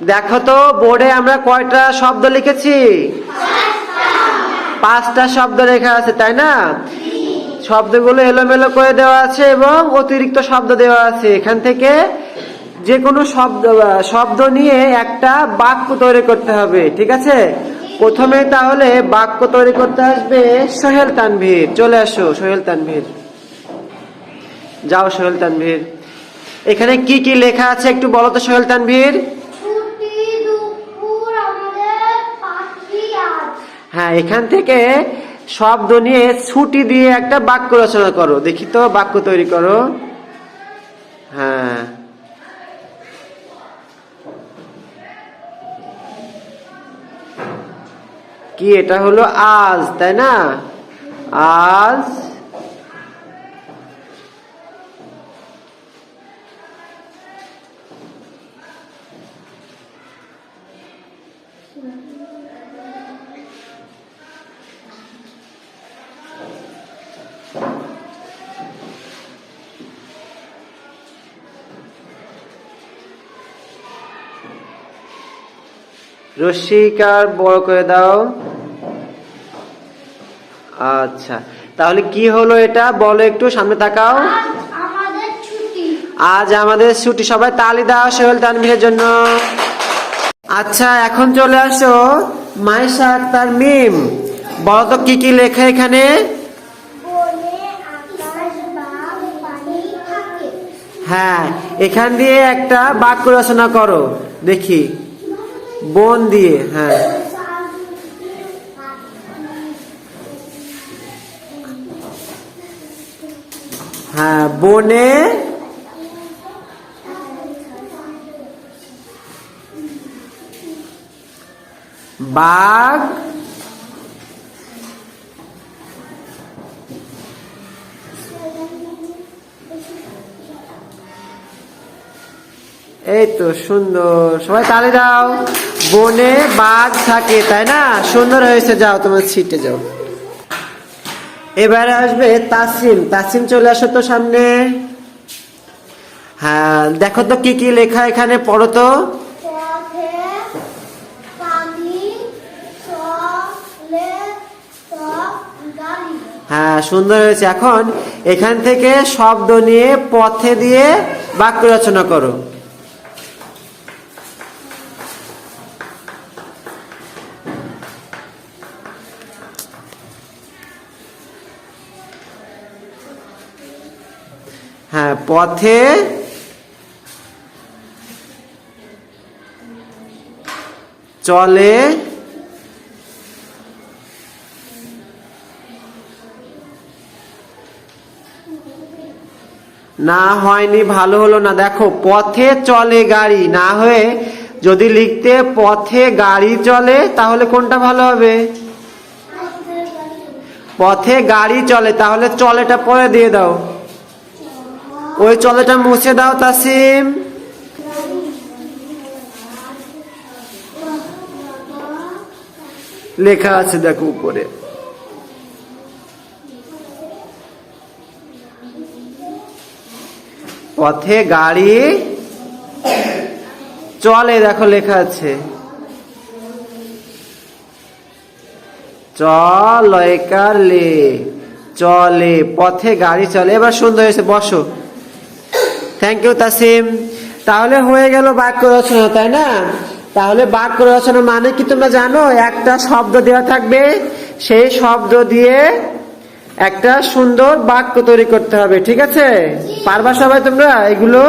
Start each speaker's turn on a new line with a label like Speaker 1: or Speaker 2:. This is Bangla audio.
Speaker 1: দেখো তো, বোর্ডে আমরা কয়টা শব্দ লিখেছি? পাঁচটা শব্দ লেখা আছে, তাই না? শব্দগুলো এলোমেলো করে দেওয়া আছে এবং অতিরিক্ত শব্দ দেওয়া আছে। এখান থেকে যে কোনো শব্দ শব্দ নিয়ে একটা বাক্য তৈরি করতে হবে, ঠিক আছে? প্রথমে তাহলে বাক্য তৈরি করতে আসবে সোহেল তানভীর। চলে আসো, সোহেল তানভীর। যাও সোহেল তানভীর। এখানে কি কি লেখা আছে একটু বলো তো সোহেল তানভীর
Speaker 2: ছুটি দুপুর আমাদের পাখি আজ
Speaker 1: হ্যাঁ এখান থেকে শব্দ নিয়ে ছুটি দিয়ে একটা বাক্য রচনা করো। দেখি তো, বাক্য তৈরি করো। হ্যাঁ। কি, এটা হলো আজ, তাই না? আজ রশ্মিকার বড় করে দাও। আচ্ছা তাহলে কি হলো এটা? বলো একটু সামনে তাকাও।
Speaker 2: আজ আমাদের ছুটি।
Speaker 1: সবাই তালি দাও সোহেল তানভীরের জন্য। আচ্ছা এখন চলে আসো। মাইশা তার মিম বলো তো কি কি লেখা এখানে? হ্যাঁ এখান দিয়ে একটা বাক্য রচনা করো দেখি। বন দিয়ে হ্যাঁ। হ্যাঁ বনে বাঘ এই তো সুন্দর। সবাই তালি দাও। বনে বাঘ থাকে তাই না? সুন্দর হয়েছে যাও তোমার সিটে যাও। এবারে আসবে তাসিম। তাসিম চলে আসো তো সামনে। হ্যাঁ দেখো তো কি কি লেখা এখানে পড়ো তো। হ্যাঁ সুন্দর হয়েছে। এখন এখান থেকে শব্দ নিয়ে পথে দিয়ে বাক্য রচনা করো। হ্যাঁ পথে চলে না হয়নি, ভালো হলো না। দেখো, পথে চলে গাড়ি, না হয়ে যদি লিখতে পথে গাড়ি চলে, তাহলে কোনটা ভালো হবে? পথে গাড়ি চলে, তাহলে চলেটা পরে দিয়ে দাও। ওই চলেটা মুছে দাও, তাসিম। লেখা আছে দেখো উপরে। পথে গাড়ি, চলে দেখো লেখা আছে। চলয়কার লে, চলে, পথে গাড়ি চলে। এবার সুন্দর হয়েছে, বসো। থ্যাংক ইউ তাসিম তাহলে হয়ে গেল বাক্য রচনা, তাই না? তাহলে বাক্য রচনা মানে কি তোমরা জানো? একটা শব্দ দেওয়া থাকবে, সেই শব্দ দিয়ে একটা সুন্দর বাক্য তৈরি করতে হবে, ঠিক আছে? পারবা সবাই তোমরা এগুলো?